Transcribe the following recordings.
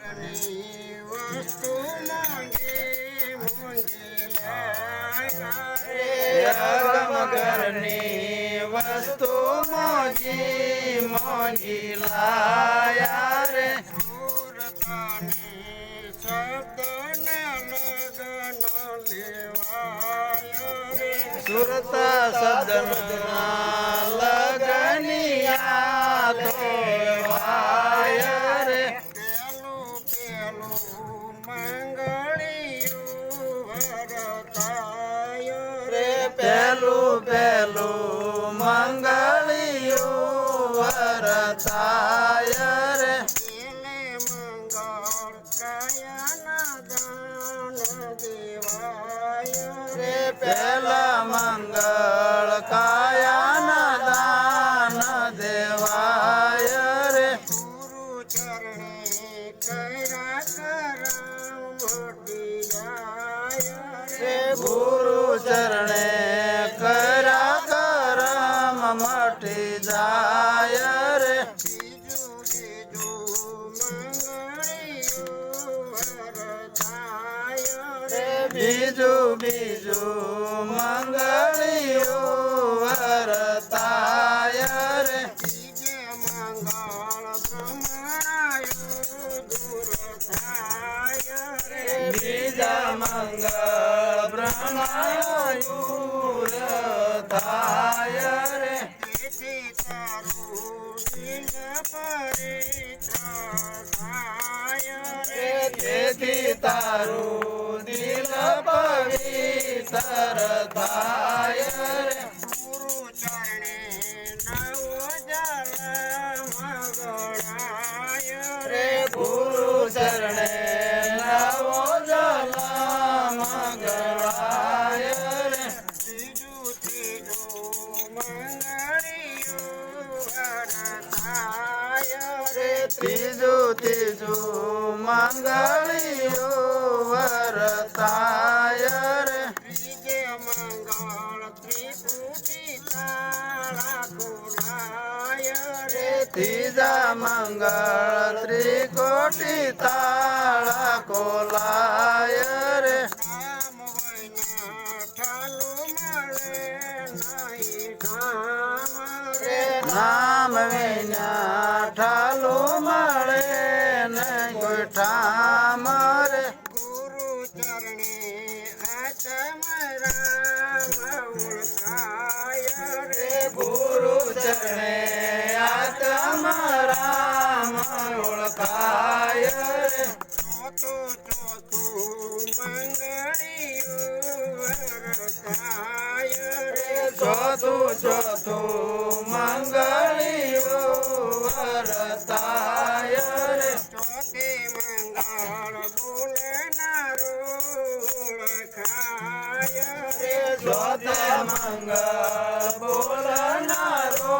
વસ્તુ અગમ ઘરની વસ્તુ મોજી મોજી લાયા રે સુરતા સદના પેલું પેલું મંગળિયું વરતાય ગુરુ ચરણે કરા કરમ મટી જાય રે. બીજું બીજું મંગળિયું બ્રહ્માયુર થાય રે તેથી તારું દિલ પરિત્ર થાય રે તેથી તારું દિલ પવિત્ર થાય ત્રીજું ત્રીજું મંગળિયો વરતાય રે. ત્રીજે મંગળ ત્રિપુટી તાળા ખોલાય રે. ત્રીજા મંગળ ત્રિકોટી તાળા કોલાય રે. નામ વૈના મળે નહીં ઠામ રે નામ વિના ઠાલો મળે. નહીં કોઈ ઠામ રે ગુરુ ચરણે આચમ રામ ઓળખાય રે. ગુરુ ચરણે આચમ રામ ઓળખાય રે ચોથું ચોથું મંગળિયું વરતાય રે ચોથું ચોથું મંગળિયું રે મંગલ બોલનારો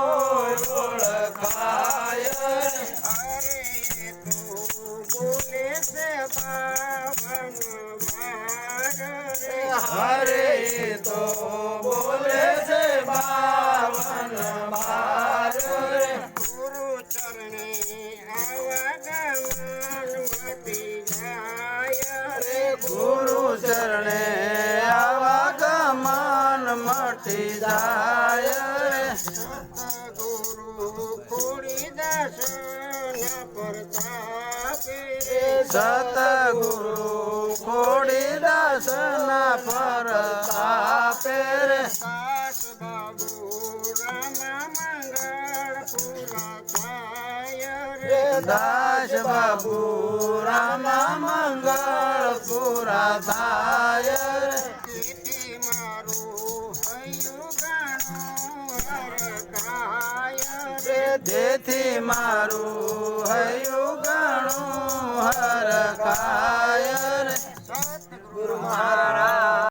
ઓળખાય અરે તો બોલે છે બાવન વાર હરે તો બોલે છે બાવન મટી જાય રે. સતગુરુ ખોડી દર્શન પ્રતાપે સતગુરુ ખોડી દાસન પર આપે રે. દાસ બાબુ રામ મંગળ પૂરા થાય રે. દાસ બાબુ રામ મારું જેથી મારું હૈયું ઘણું સતગુરુ ગુરુ મહારાજ